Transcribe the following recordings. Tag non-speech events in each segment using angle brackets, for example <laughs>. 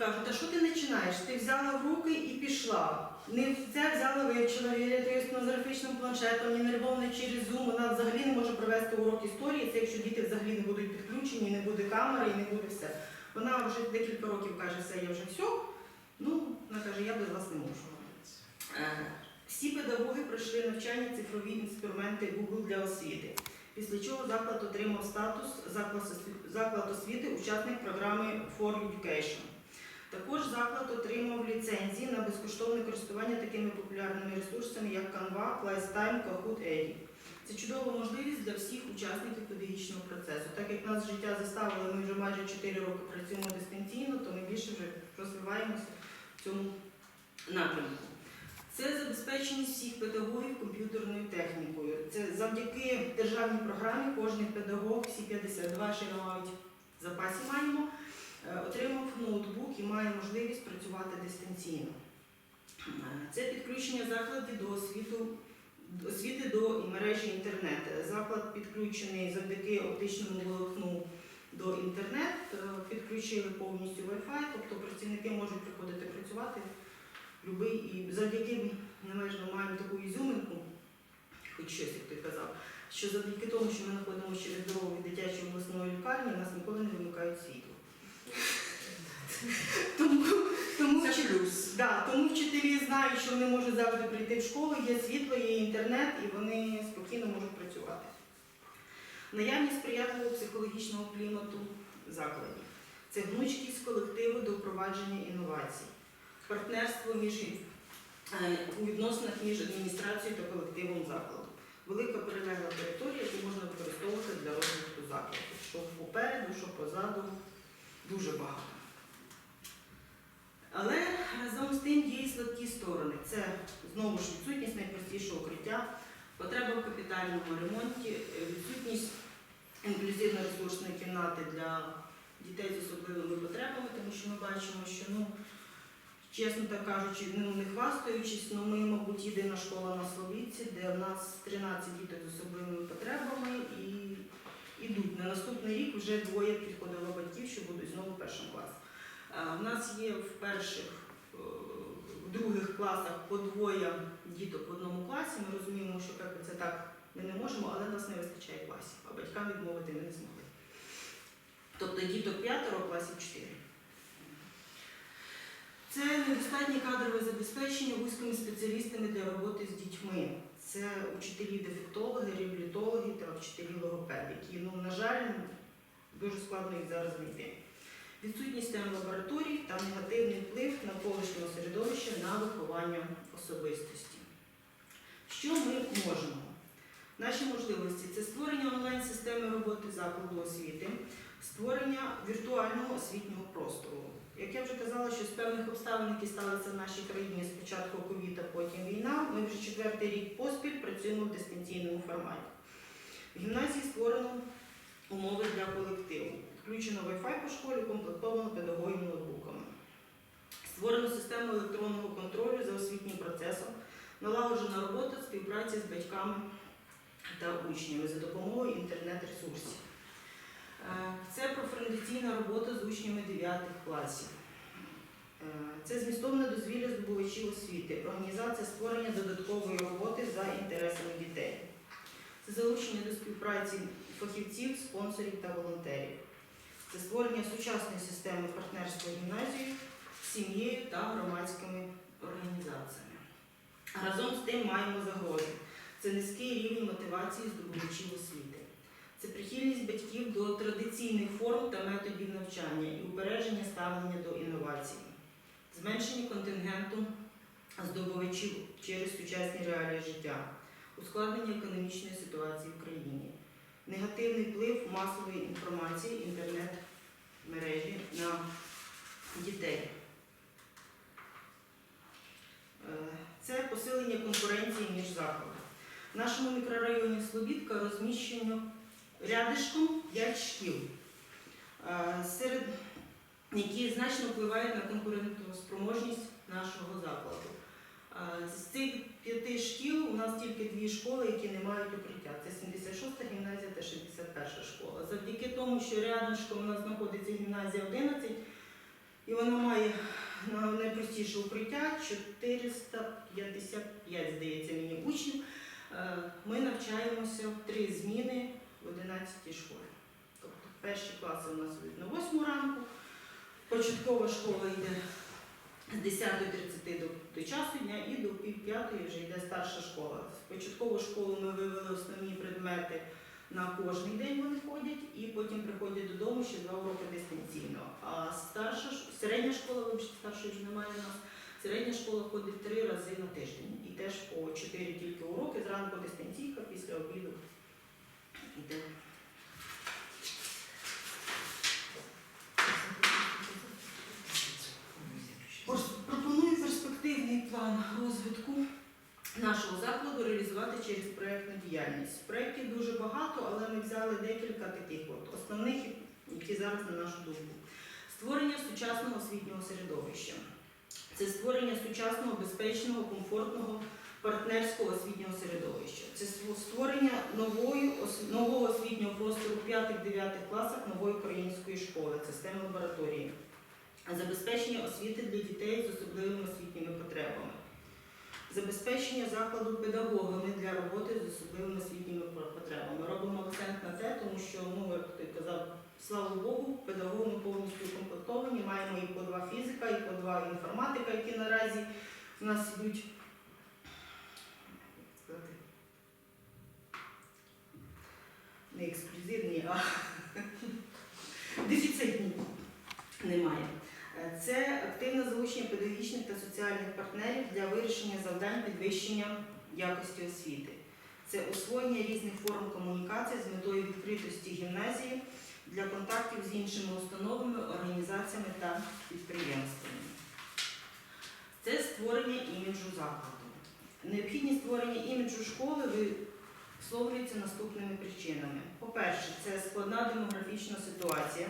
кажуть, а що ти починаєш? Ти взяла в руки і пішла. Не це взяла, вивчила, вірити етнографічним планшетом, ні нервовно через Zoom. Вона взагалі не може провести урок історії, це якщо діти взагалі не будуть підключені, не буде камери і не буде все. Вона вже декілька років каже, все, я вже все. Ну, вона каже, я без вас не можу. Всі педагоги пройшли навчання цифрові інструменти Google для освіти, після чого заклад отримав статус заклад освіти, учасник програми For Education. Також заклад отримав ліцензії на безкоштовне користування такими популярними ресурсами, як Canva, ClassTime, Kahoot, Edit. Це чудова можливість для всіх учасників педагогічного процесу. Так як нас життя заставило, ми вже майже 4 роки працюємо дистанційно, то ми більше вже розвиваємося в цьому напрямку. Це забезпеченість всіх педагогів комп'ютерною технікою. Це завдяки державній програмі кожен педагог, всі 52 ще мають запасі маємо, отримав ноутбук і має можливість працювати дистанційно. Е, Це підключення закладів до освіту, освіти до мережі інтернет. Заклад підключений завдяки оптичному волокну до інтернет, е, підключили повністю Wi-Fi, тобто працівники можуть приходити працювати любий і завдяки належно маємо таку ізюминку, хоч щось, як ти казав, що завдяки тому, що ми знаходимося через дорогу від дитячої обласної лікарні, у нас ніколи не вимикають світло. <laughs> Тому, тому, Це плюс. да, тому вчителі знають, що вони можуть завжди прийти в школу, є світло, є інтернет, і вони спокійно можуть працювати. Наявність сприятливого психологічного клімату в закладі. Це гнучкість колективу до впровадження інновацій, партнерство між е, у відносинах між адміністрацією та колективом закладу. Велика перелегла територія, яку можна використовувати для розвитку закладу. Що попереду, що позаду, дуже багато. Але разом з тим є і слабкі сторони. Це знову ж відсутність найпростішого укриття, потреба в капітальному ремонті, е, відсутність інклюзивно-ресурсної кімнати для дітей з особливими потребами, тому що ми бачимо, що ну, чесно так кажучи, ну не хвастаючись, ну ми, мабуть, єдина школа на Словіці, де в нас 13 діток з особливими потребами і йдуть. На наступний рік вже двоє підходило батьків, що будуть знову в першому класі. В нас є в перших, е, в других класах по двоє діток в одному класі. Ми розуміємо, що як це так ми не можемо, але нас не вистачає класів, а батькам відмовити ми не змогли. Тобто діток п'ятеро, класів чотири. Це недостатнє кадрове забезпечення вузькими спеціалістами для роботи з дітьми. Це учителі-дефектологи, реабілітологи та вчителі логопеди, які, ну, на жаль, дуже складно їх зараз знайти. Відсутність лабораторій та негативний вплив навколишнього середовища на виховання особистості. Що ми можемо? Наші можливості це створення онлайн-системи роботи закладу освіти, створення віртуального освітнього простору. Як я вже казала, що з певних обставин, які сталися в нашій країні спочатку ковід, а потім війна, ми вже четвертий рік поспіль працюємо в дистанційному форматі. В гімназії створено умови для колективу. Включено Wi-Fi по школі, комплектовано педагогами ноутбуками. Створено систему електронного контролю за освітнім процесом, налагоджена робота співпраці з батьками та учнями за допомогою інтернет-ресурсів. Е, Це профорієнтаційна робота з учнями 9 класів. Е, Це змістовне дозвілля здобувачів освіти, організація створення додаткової роботи за інтересами дітей. Це залучення до співпраці фахівців, спонсорів та волонтерів. Це створення сучасної системи партнерства гімназії з сім'єю та громадськими організаціями. Разом з тим маємо загрози. Це низький рівень мотивації здобувачів освіти. Це прихильність батьків до традиційних форм та методів навчання і упередження ставлення до інновацій, зменшення контингенту здобувачів через сучасні реалії життя, ускладнення економічної ситуації в країні, негативний вплив масової інформації інтернет-мережі на дітей. Е, Це посилення конкуренції між закладами. В нашому мікрорайоні Слобідка розміщено рядишком 5 шкіл, е, серед які значно впливають на конкурентоспроможність нашого закладу. З цих п'яти шкіл у нас тільки дві школи, які не мають укриття. Це 76-та гімназія та 61 школа. Завдяки тому, що рядом у нас знаходиться гімназія 11, і вона має найпростіше укриття 455, здається, мені учнів. Е, Ми навчаємося три зміни в 11 школі. Тобто перші класи у нас на 8 ранку, початкова школа йде з 10.30 до, часу дня і до пів п'ятої вже йде старша школа. В початкову школу ми вивели основні предмети на кожний день вони ходять, і потім приходять додому ще два уроки дистанційно. А старша середня школа, вибачте, старшої вже немає у нас. Середня школа ходить три рази на тиждень і теж по чотири тільки уроки. Зранку дистанційка, після обіду йде. План розвитку нашого закладу реалізувати через проєктну діяльність. Проєктів дуже багато, але ми взяли декілька таких от основних, які зараз на нашу думку. Створення сучасного освітнього середовища. Це створення сучасного, безпечного, комфортного, партнерського освітнього середовища. Це створення нової, нового освітнього простору в 5-9 класах нової української школи, системи лабораторії. Забезпечення освіти для дітей з особливими освітніми потребами. Забезпечення закладу педагогами для роботи з особливими освітніми потребами. Робимо акцент на те, тому що, ну, як ти казав, слава Богу, педагоги повністю укомплектовані. Маємо і по два фізика, і по два інформатика, які наразі у нас йдуть. Не ексклюзивні, а <laughs> дефіцитні немає. Це активне залучення педагогічних та соціальних партнерів для вирішення завдань підвищення якості освіти. Це освоєння різних форм комунікації з метою відкритості гімназії для контактів з іншими установами, організаціями та підприємствами. Це створення іміджу закладу. Необхідність створення іміджу школи висловлюється наступними причинами. По-перше, це складна демографічна ситуація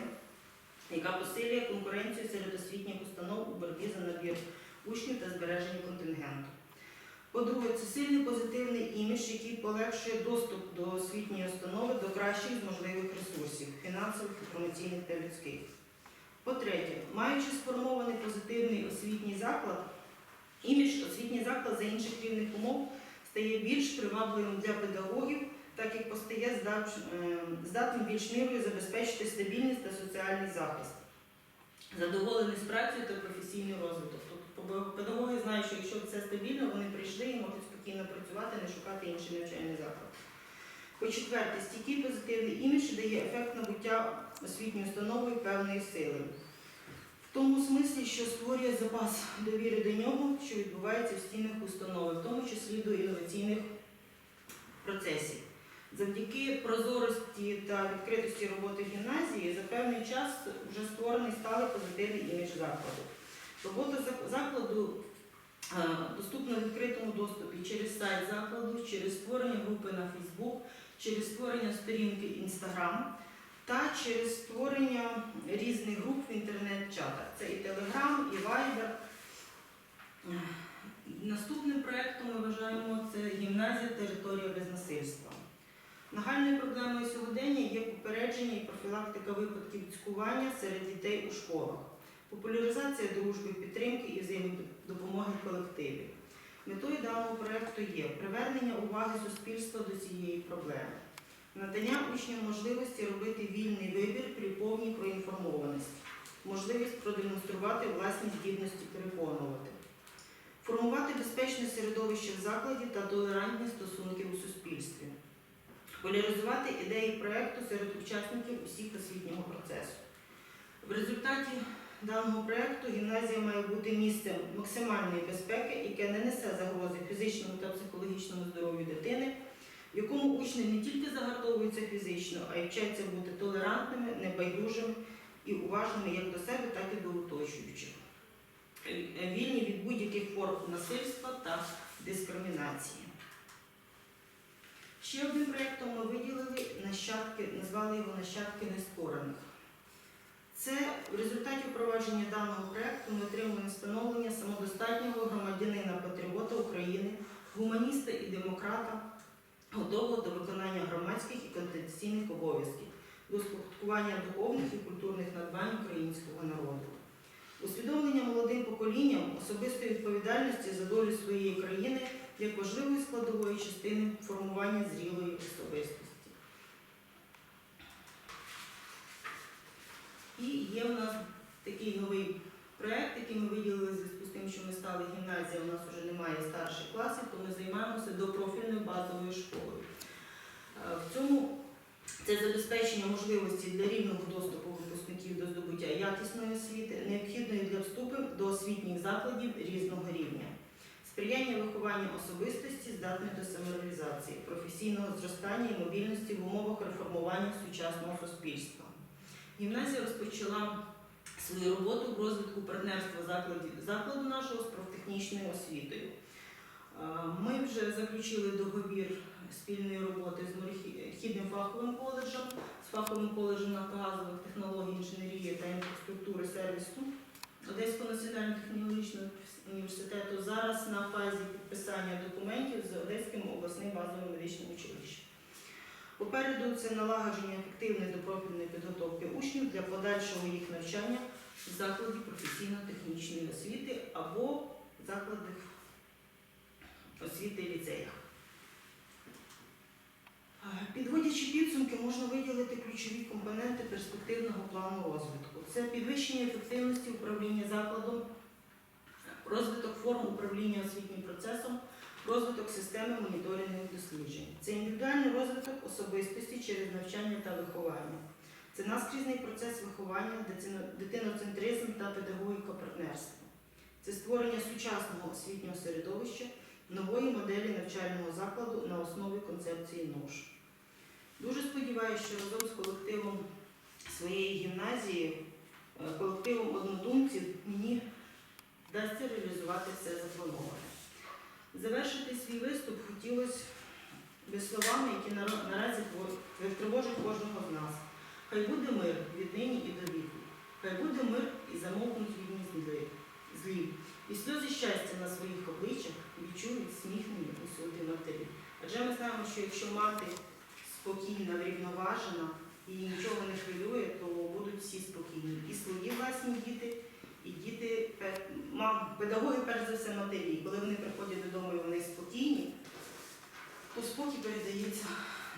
яка посилює конкуренцію серед освітніх установ у боротьбі за набір учнів та збереження контингенту. По-друге, це сильний позитивний імідж, який полегшує доступ до освітньої установи до кращих з можливих ресурсів фінансових, інформаційних та людських. По-третє, маючи сформований позитивний освітній заклад, імідж освітній заклад за інших рівних умов стає більш привабливим для педагогів так як постає е, здатним більш мірою забезпечити стабільність та соціальний захист, задоволеність працею та професійний розвиток. Тобто педагоги знають, що якщо все стабільно, вони прийшли і можуть спокійно працювати, не шукати інший навчальний заклад. По-четверте, стійкий позитивний імідж дає ефект набуття освітньою установою певної сили. В тому смислі, що створює запас довіри до нього, що відбувається в стінах установи, в тому числі до інноваційних процесів. Завдяки прозорості та відкритості роботи гімназії за певний час вже створений сталий позитивний імідж закладу. Робота закладу е, доступна в відкритому доступі через сайт закладу, через створення групи на Фейсбук, через створення сторінки Instagram та через створення різних груп в інтернет-чатах. Це і Telegram, і Viber. Е, Наступним проєктом ми вважаємо це гімназія територія без насильства. Нагальною проблемою сьогодення є попередження і профілактика випадків цькування серед дітей у школах, популяризація дружби, підтримки і взаємодопомоги колективів. Метою даного проєкту є привернення уваги суспільства до цієї проблеми, надання учням можливості робити вільний вибір при повній проінформованості, можливість продемонструвати власні здібності переконувати, формувати безпечне середовище в закладі та толерантні стосунки у суспільстві популяризувати ідеї проєкту серед учасників усіх освітнього процесу. В результаті даного проєкту гімназія має бути місцем максимальної безпеки, яке не несе загрози фізичному та психологічному здоров'ю дитини, в якому учні не тільки загартовуються фізично, а й вчаться бути толерантними, небайдужими і уважними як до себе, так і до оточуючих, Е, вільні від будь-яких форм насильства та дискримінації. Ще одним проєктом ми виділили нащадки, назвали його нащадки нескорених. Це в результаті впровадження даного проєкту ми отримуємо встановлення самодостатнього громадянина патріота України, гуманіста і демократа, готового до виконання громадських і конституційних обов'язків, до спадкування духовних і культурних надбань українського народу. Усвідомлення молодим поколінням особистої відповідальності за долю своєї країни як важливої складової частини формування зрілої особистості. І є в нас такий новий проєкт, який ми виділили в зв'язку з тим, що ми стали гімназія, у нас вже немає старших класів, то ми займаємося допрофільною базовою школою. Е, В цьому це забезпечення можливості для рівного доступу випускників до здобуття якісної освіти, необхідної для вступу до освітніх закладів різного рівня, сприяння вихованню особистості, здатної до самореалізації, професійного зростання і мобільності в умовах реформування сучасного суспільства. Гімназія розпочала свою роботу в розвитку партнерства закладів, закладу нашого з профтехнічною освітою. Ми вже заключили договір спільної роботи з морехідним фаховим коледжем, з фаховим коледжем нафтогазових технологій, інженерії та інфраструктури сервісу Одеського національного технологічного університету. Зараз на фазі підписання документів з Одеським обласним базовим медичним училищем. Попереду це налагодження ефективної допрофільної підготовки учнів для подальшого їх навчання в закладі професійно-технічної освіти або закладах освіти ліцеях. Підводячи підсумки, можна виділити ключові компоненти перспективного плану розвитку. Це підвищення ефективності управління закладом, розвиток форм управління освітнім процесом, розвиток системи моніторингових досліджень. Це індивідуальний розвиток особистості через навчання та виховання. Це наскрізний процес виховання, дитиноцентризм та педагогіка партнерства. Це створення сучасного освітнього середовища, нової моделі навчального закладу на основі концепції НОШ. Дуже сподіваюся, що разом з колективом своєї гімназії, е, колективом однодумців, мені вдасться реалізувати все заплановане. Завершити свій виступ хотілося би словами, які наразі тривожать кожного з нас. Хай буде мир від нині і до віку. Хай буде мир і замовкнуть зли- злі. І сльози щастя на своїх обличчях відчують сміхнені усюди матері. Адже ми знаємо, що якщо мати спокійна, врівноважена і нічого не хвилює, то будуть всі спокійні. І свої власні діти, і діти, мам, педагоги, перш за все, матері. Коли вони приходять додому і вони спокійні, то спокій передається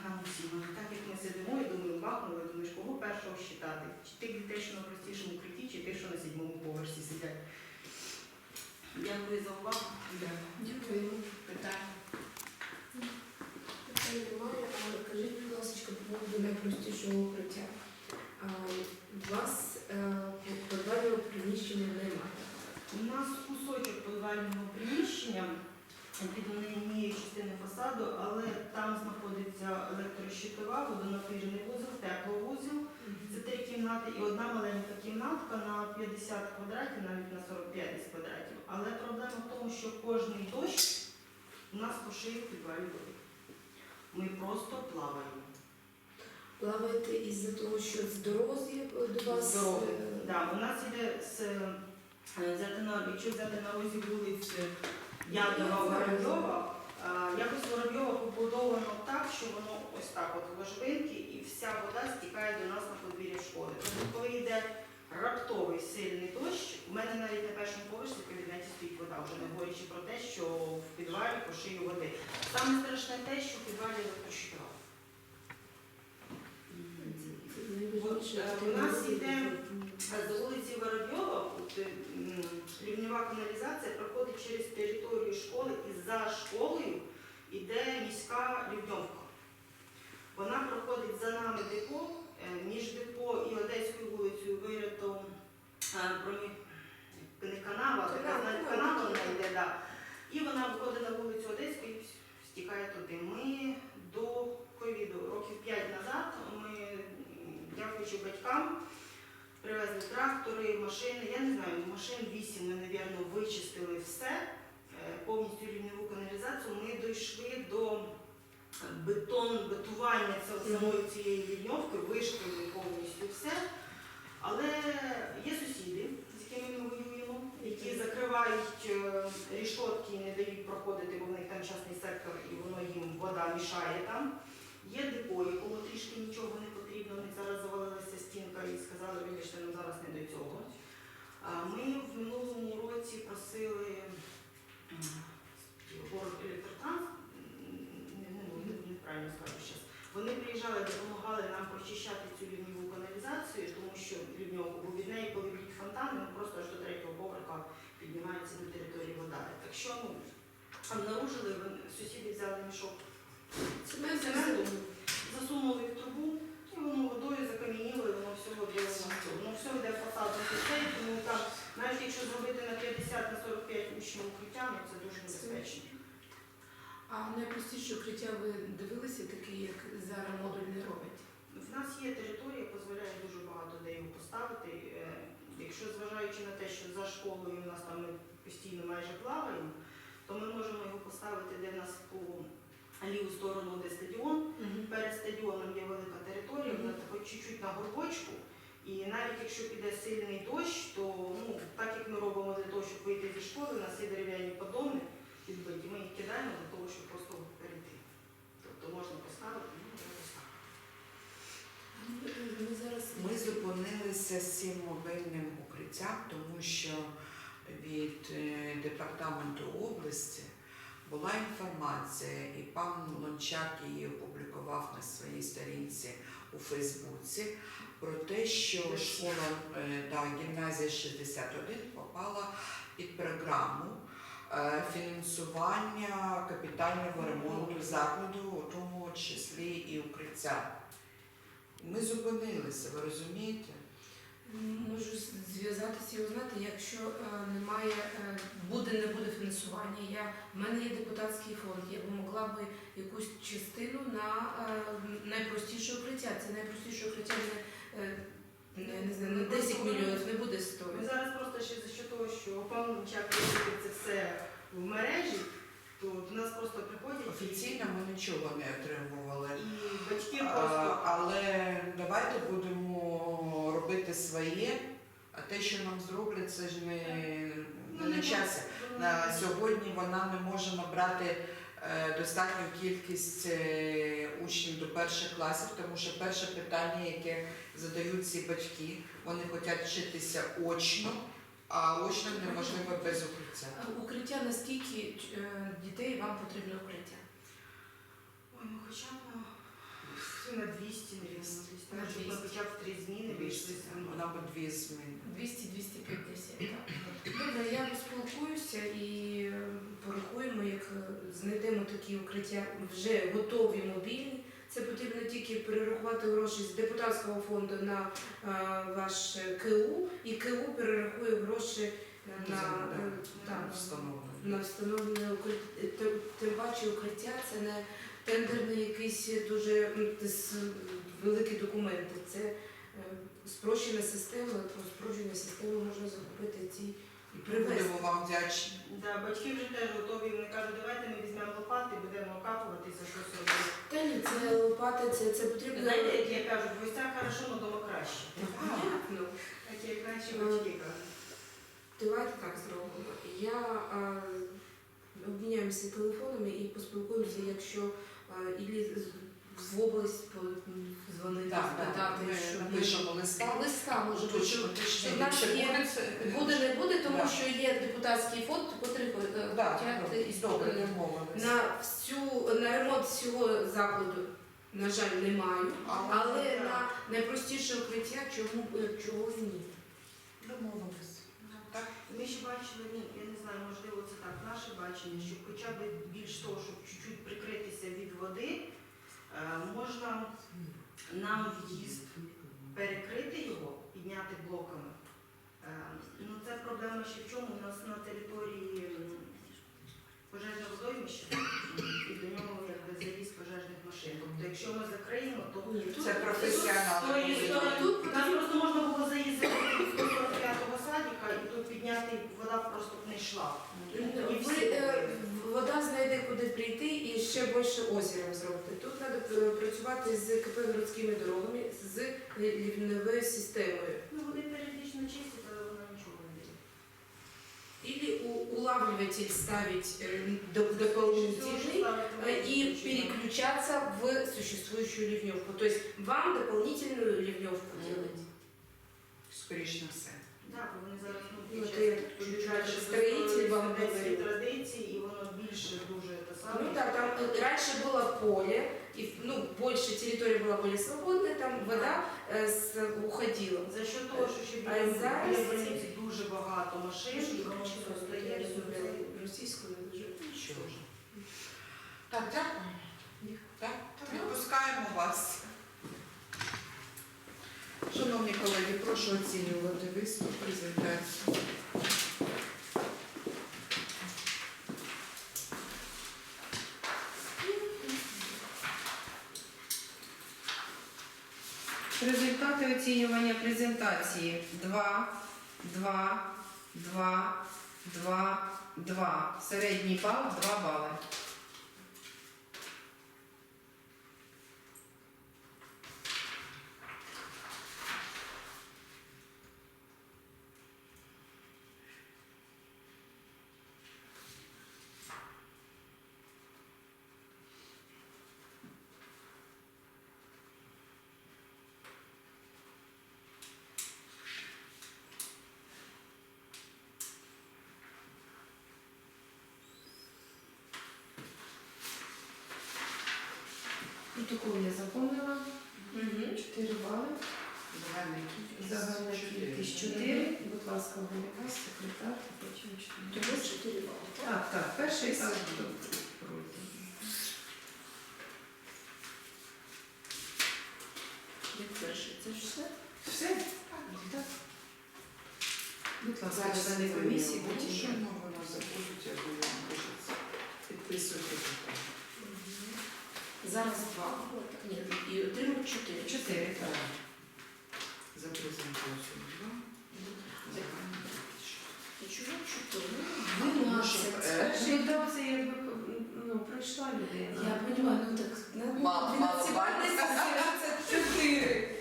нам усім. Так як ми сидимо і думаємо, бахнули, думаєш, кого першого считати? Чи тих дітей, що на простішому укритті, чи тих, що на сідьмому поверсі сидять. Дякую за увагу. Дякую. Питання. Питань немає. А Кажіть, будь ласка, по поводу найпростішого укриття. У вас е, подвального приміщення немає. Нас кусочок подвального приміщення під однією частиною фасаду, але там знаходиться електрощитова, водонапірний вузол, тепловузол. Це три кімнати і одна маленька кімнатка на 50 квадратів, навіть на 45 квадратів. Але проблема в тому, що кожний дощ у нас по шию в підвалі води. Ми просто плаваємо. Плаваєте із-за того, що з дорозі до вас. Дороги. е, Да, у нас іде з взяти на якщо взяти на розі вулиць Ядова Воробйова, е, якось Воробйова побудовано так, що воно ось так от ложбинки, і вся вода стікає до нас на подвір'я школи. Тобто, коли йде раптовий сильний дощ, у мене навіть на першому поверсі в кабінеті стоїть вода, вже не говорячи про те, що в підвалі по шию води. Саме страшне те, що в підвалі електрощитова. Е, у нас іде А З вулиці Воробйова е, рівнева каналізація проходить через територію школи і за школою йде міська рівньовка. Вона проходить за нами депо, е, між депо і Одеською вулицею вирито е, не канава, а така канава вона йде, да. і вона виходить на вулицю Одеську і стікає туди. Ми до ковіду, років 5 назад, ми, дякуючи батькам, Привезли трактори, машини, я не знаю, машин 8 ми, мабуть, вичистили все, е, повністю рівневу каналізацію. Ми дійшли до бетон, бетування самої цієї рівньовки, вишкрили повністю все. Але є сусіди, з якими ми воюємо, які закривають е, рішотки і не дають проходити, бо в них там частний сектор і воно їм вода мішає там. Є депо, якому трішки нічого не потрібно. В них зараз завалилася стінка і сказали, вибачте, нам зараз не до цього. Ми в минулому році просили город електротранс, ну, неправильно скажу зараз. Вони приїжджали, допомагали нам прочищати цю лінію каналізацію, тому що лінію, бо від неї, коли б'ють фонтан, ну, просто аж до третього поверха піднімається на території вода. Так що ну, обнаружили, сусіди взяли мішок цементу, засунули в трубу і воно водою закрили. 190. Ну все йде фасад захистей, тому там, навіть якщо зробити на 50 на 45 учнів укриття, ну це дуже небезпечно. А найпростіше укриття ви дивилися, таке, як зараз модуль не робить? В нас є територія, дозволяє дуже багато де його поставити. Е, якщо зважаючи на те, що за школою у нас там ми постійно майже плаваємо, то ми можемо його поставити, де в нас по ліву сторону, де стадіон. Перед стадіоном є велика територія, вона чуть-чуть на горбочку. І навіть якщо піде сильний дощ, то ну, так як ми робимо для того, щоб вийти зі школи, нас є дерев'яні подони підбиті, ми їх кидаємо для того, щоб просто перейти. Тобто можна поставити, ну, треба поставити. Ми Ми зупинилися з цим мобільним укриттям, тому що від е, департаменту області була інформація, і пан Лончак її опублікував на своїй сторінці у Фейсбуці про те, що школа е, да, гімназія 61 попала під програму е, фінансування капітального ремонту закладу, у тому числі і укриття. Ми зупинилися, ви розумієте? можу зв'язатися і узнати, якщо е, немає, е, буде, не буде фінансування. Я, в мене є депутатський фонд, я могла би якусь частину на е, найпростіше укриття. Це найпростіше укриття не, е, не, знаю, на 10 мільйонів не буде Ми зараз просто ще за що того, що пан Лунчак це все в мережі, то до нас просто приходять Офіційно ми нічого не отримували. і батьки А, просто Але давайте будемо робити своє, а те, що нам зроблять, це ж не, Ну, не на не часі. На сьогодні вона не може набрати достатню кількість е, учнів до перших класів, тому що перше питання, яке задають ці батьки, вони хочуть вчитися очно, а очно неможливо без укриття. Укриття наскільки е, дітей вам потрібно укриття? Ой, ну хоча б на, на 200, навіть, десь На ми 200. хоча б три зміни вийшли б дві зміни. 200-250, так. Добре, я поспілкуюся і е, порахуємо, як е, знайдемо такі укриття вже готові мобільні. Це потрібно тільки перерахувати гроші з депутатського фонду на е, ваш КУ, і КУ перерахує гроші на, на встановлене укриття. Тим- Тим паче укриття це не тендерний якийсь дуже великі документи. Це е, спрощена система, про спрощену систему можна закупити ці і привезти. Будемо вам вдячні. Да, батьки вже теж готові, вони кажуть, давайте ми візьмемо лопати, будемо окапуватися, щось робити. Та ні, це лопати, це, це потрібно. Знаєте, як я кажу, в гостях хорошо, но дома краще. Понятно. Так як наші батьки кажуть. Давайте так зробимо. Я а, обміняємося телефонами і поспілкуємося, якщо Іллі з- в область дзвонити, спитати, що напишемо листа. листа може бути. Буде не буде, тому що є депутатський фонд, котрий е, е, на всю на ремонт всього закладу. На жаль, не маю, але на найпростіше укриття чому е, чого ні. Домовились. Ми ще бачили, ну я не знаю, можливо, це так наше бачення, щоб хоча б більш того, щоб чуть-чуть прикритися від води, е, можна нам в'їзд перекрити його, підняти блоками. Е, Ну це проблема ще в чому? У нас на території м, пожежне водоймище і до нього якби заїзд пожежних машин. Тобто, якщо ми закриємо, то Ні, тут- Це сторони- Тут просто можна було заїздити з 145-го садика і тут підняти, вода просто б не йшла. І Ви, всі е, були. вода знайде куди прийти і ще більше озером зробити. Тут треба працювати з КП городськими дорогами, з лівневою системою. Ну, вони періодично чистять, але вона нічого не дає. Или у, улавливатель ставить э, доп- дополнительный э, и переключаться в существующую ливневку. То есть вам дополнительную ливневку делать. Скоріш на все. Так, бо вони зараз ну, Ну, під то час я чуть чуть-чуть далі строїтель вам совєтські говорю. традиції, і воно більше дуже те саме. Ну да, там э, раньше было поле, и ну, больше территория была более свободная, там вода э, с, уходила. За що того, що ще А біля зараз біля больниці дуже багато машин, і воно все стає. російською Що ж. Так, дякую. Так, відпускаємо вас. Шановні колеги, прошу оцінювати виступ, презентацію. Результати оцінювання презентації 2, 2, 2, 2, 2. Середній бал 2 бали. Протокол я заповнила. 4 бали. Загальна кількість. Загальна чотири. кількість 4. Будь ласка, голова, секретар, потім 4. Того 4 бали. Так, так, перший Все. так. Як перший, це ж все? Все? Так. Будь ласка, Зараз члени комісії, потім. Що воно заходить, я думаю, пишеться. Підписуйте. Зараз два. Ні, і отримав 4. Чотири, так. За презентацію кількість. І чого 4? Ну, тому що, 12. е, Перший дав це якби ну, пройшла людина. Я розумію, ну так, на Мало, мало балів. це 4.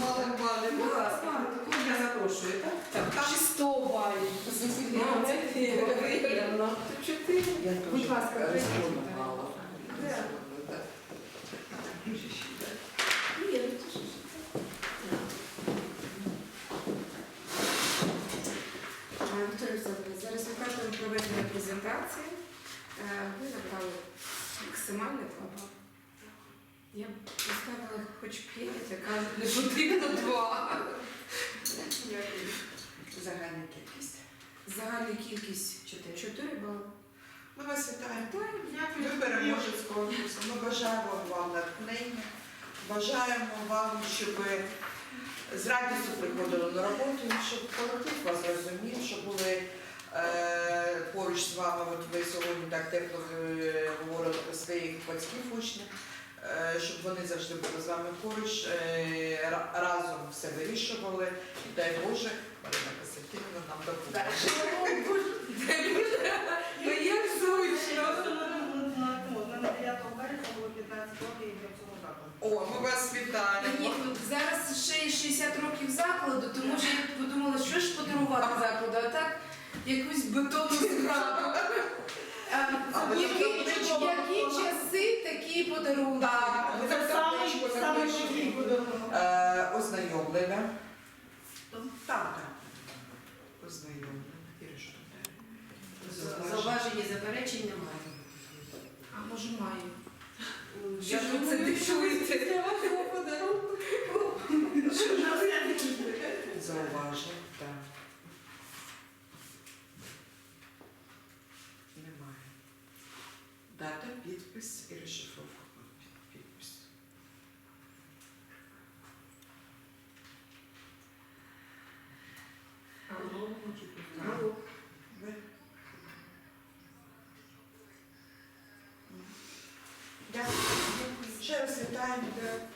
Мало балів. Будь ласка, кого я запрошую, так? Так, так. 100 балів. Ну, це приємно. Чотири. Будь ласка, прийдіть. мала. Да. Резону, да. Ні, ну це ж. Вікторія Олександровна, за результатами проведення презентації е, ви набрали максимально два. Я поставила хоч п'ять, а кажуть, не потрібно два. Дякую. Загальна кількість. Загальна кількість 4. 4 бали. Ми вас вітаємо. Дякую. Ви переможець конкурсу. Ми бажаємо вам натхнення, бажаємо вам, щоб ви з радістю приходили на роботу, щоб колектив вас розумів, щоб були поруч з вами. От ви сьогодні так тепло е, говорили про своїх батьків учнів, е, щоб вони завжди були з вами поруч, е, ра- разом все вирішували. І дай Боже, Марина Костянтинівна нам допоможе. Ну як зручно. Просто на, на, на, на 9 березня було 15 років для цього закладу. О, ми вас вітаємо. Ні, ну, зараз ще й 60 років закладу, тому що я подумала, що ж подарувати закладу, а так якусь бетонну зграду. А, А Які, часи, такі подарунки. Це запишіть. такий подарунок. Е, Ознайомлена. Так, далі? Зауваження, заперечень немає. А може маю. Я ж ви це дишуєте? Зауважень, так. Немає. Дата, підпис і розшифровка. Підпис. Ви? Дякую. Ще раз вітаємо.